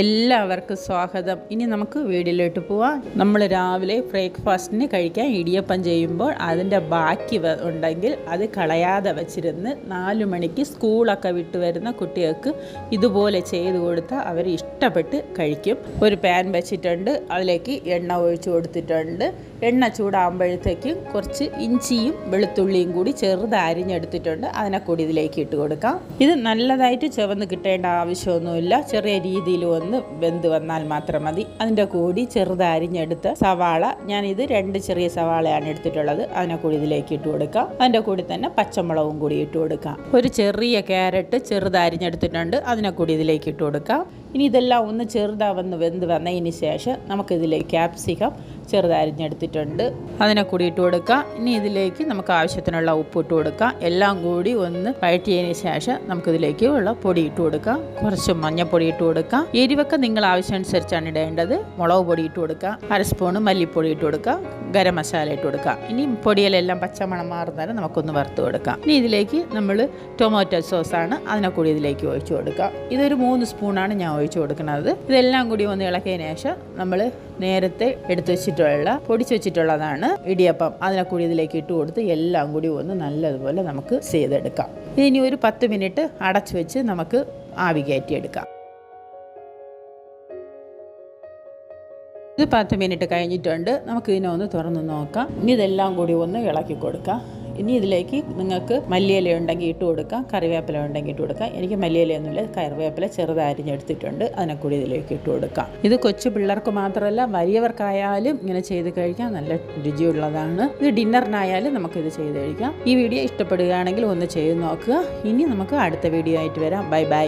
എല്ലാവർക്കും സ്വാഗതം. ഇനി നമുക്ക് വീട്ടിലോട്ട് പോവാം. നമ്മൾ രാവിലെ ബ്രേക്ക്ഫാസ്റ്റിന് കഴിക്കാൻ ഇടിയപ്പം ചെയ്യുമ്പോൾ അതിന്റെ ബാക്കി ഉണ്ടെങ്കിൽ അത് കളയാതെ വച്ചിരുന്ന് നാല് മണിക്ക് സ്കൂളൊക്കെ വിട്ട് വരുന്ന കുട്ടികൾക്ക് ഇതുപോലെ ചെയ്ത് കൊടുത്താൽ അവർ ഇഷ്ടപ്പെട്ട് കഴിക്കും. ഒരു പാൻ വെച്ചിട്ടുണ്ട് അതിലേക്ക് എണ്ണ ഒഴിച്ചു കൊടുത്തിട്ടുണ്ട്. എണ്ണ ചൂടാകുമ്പോഴത്തേക്കും കുറച്ച് ഇഞ്ചിയും വെളുത്തുള്ളിയും കൂടി ചെറുത് അരിഞ്ഞെടുത്തിട്ടുണ്ട്. അതിനെ കൂടി ഇതിലേക്ക് ഇട്ട് കൊടുക്കാം. ഇത് നല്ലതായിട്ട് ചുവന്ന് കിട്ടേണ്ട ആവശ്യമൊന്നുമില്ല. ചെറിയ രീതിയിൽ ഒന്ന് വെന്ത് വന്നാൽ മാത്രം മതി. അതിന്റെ കൂടി ചെറുതരിഞ്ഞെടുത്ത് സവാള ഞാനിത് രണ്ട് ചെറിയ സവാളയാണ് എടുത്തിട്ടുള്ളത്. അതിനെ കൂടി ഇതിലേക്ക് ഇട്ട് കൊടുക്കാം. അതിന്റെ കൂടി തന്നെ പച്ചമുളകും കൂടി ഇട്ട് കൊടുക്കാം. ഒരു ചെറിയ ക്യാരറ്റ് ചെറുതരിഞ്ഞെടുത്തിട്ടുണ്ട് അതിനെ കൂടി ഇതിലേക്ക് ഇട്ട് കൊടുക്കാം. ഇനി ഇതെല്ലാം ഒന്ന് ചെറുതാവുന്ന വെന്ത് വന്നതിന് ശേഷം നമുക്കിതിലേക്ക് ക്യാപ്സിക്കം ചെറുതരിഞ്ഞെടുത്തിട്ടുണ്ട്. അതിനെ കൂടി ഇട്ട് കൊടുക്കാം. ഇനി ഇതിലേക്ക് നമുക്ക് ആവശ്യത്തിനുള്ള ഉപ്പ് ഇട്ട് കൊടുക്കാം. എല്ലാം കൂടി ഒന്ന് വഴറ്റിയതിന് ശേഷം നമുക്കിതിലേക്ക് ഉള്ള പൊടി ഇട്ട് കൊടുക്കാം. കുറച്ച് മഞ്ഞൾപ്പൊടി ഇട്ട് കൊടുക്കാം. എരിവൊക്കെ നിങ്ങൾ ആവശ്യമനുസരിച്ചാണ് ഇടേണ്ടത്. മുളക് പൊടി ഇട്ട് കൊടുക്കാം. അര സ്പൂണ് മല്ലിപ്പൊടി ഇട്ട് കൊടുക്കാം. ഗരം മസാല ഇട്ട് കൊടുക്കാം. ഇനി പൊടിയിലെല്ലാം പച്ചമണം മാറുന്നേരം നമുക്കൊന്ന് വറുത്ത് കൊടുക്കാം. ഇനി ഇതിലേക്ക് നമ്മൾ ടൊമാറ്റോ സോസാണ്. അതിനെ കൂടി ഇതിലേക്ക് ഒഴിച്ചു കൊടുക്കാം. ഇതൊരു മൂന്ന് സ്പൂണാണ് ഞാൻ ഒഴിച്ചു കൊടുക്കുന്നത്. ഇതെല്ലാം കൂടി ഒന്ന് ഇളക്കിയതിന് ശേഷം നമ്മൾ നേരത്തെ എടുത്തു വെച്ചിട്ടുള്ള പൊടിച്ചു വെച്ചിട്ടുള്ളതാണ് ഇടിയപ്പം. അതിനെ കൂടി ഇതിലേക്ക് ഇട്ട് കൊടുത്ത് എല്ലാം കൂടി ഒന്ന് നല്ലതുപോലെ നമുക്ക് ചെയ്തെടുക്കാം. ഇനി ഒരു പത്ത് മിനിറ്റ് അടച്ചു വെച്ച് നമുക്ക് ആവി കയറ്റിയെടുക്കാം. ഇത് പത്ത് മിനിറ്റ് കഴിഞ്ഞിട്ടുണ്ട്. നമുക്ക് ഇതിനെ ഒന്ന് തുറന്ന് നോക്കാം. ഇനി ഇതെല്ലാം കൂടി ഒന്ന് ഇളക്കി കൊടുക്കാം. ഇനി ഇതിലേക്ക് നിങ്ങൾക്ക് മല്ലിയില ഉണ്ടെങ്കിൽ ഇട്ട് കൊടുക്കാം കറിവേപ്പില ഉണ്ടെങ്കിൽ ഇട്ട് കൊടുക്കാം. എനിക്ക് മല്ലിയിലയൊന്നുമില്ല കറിവേപ്പില ചെറുതായി അരിഞ്ഞെടുത്തിട്ടുണ്ട്. അതിനെ കൂടി ഇതിലേക്ക് ഇട്ട് കൊടുക്കാം. ഇത് കൊച്ചു പിള്ളേർക്ക് മാത്രമല്ല വലിയവർക്കായാലും ഇങ്ങനെ ചെയ്ത് കഴിക്കാം നല്ല രുചിയുള്ളതാണ്. ഇത് ഡിന്നറിനായാലും നമുക്കിത് ചെയ്ത് കഴിക്കാം. ഈ വീഡിയോ ഇഷ്ടപ്പെടുകയാണെങ്കിൽ ഒന്ന് ചെയ്ത് നോക്കുക. ഇനി നമുക്ക് അടുത്ത വീഡിയോ ആയിട്ട് വരാം. Bye bye.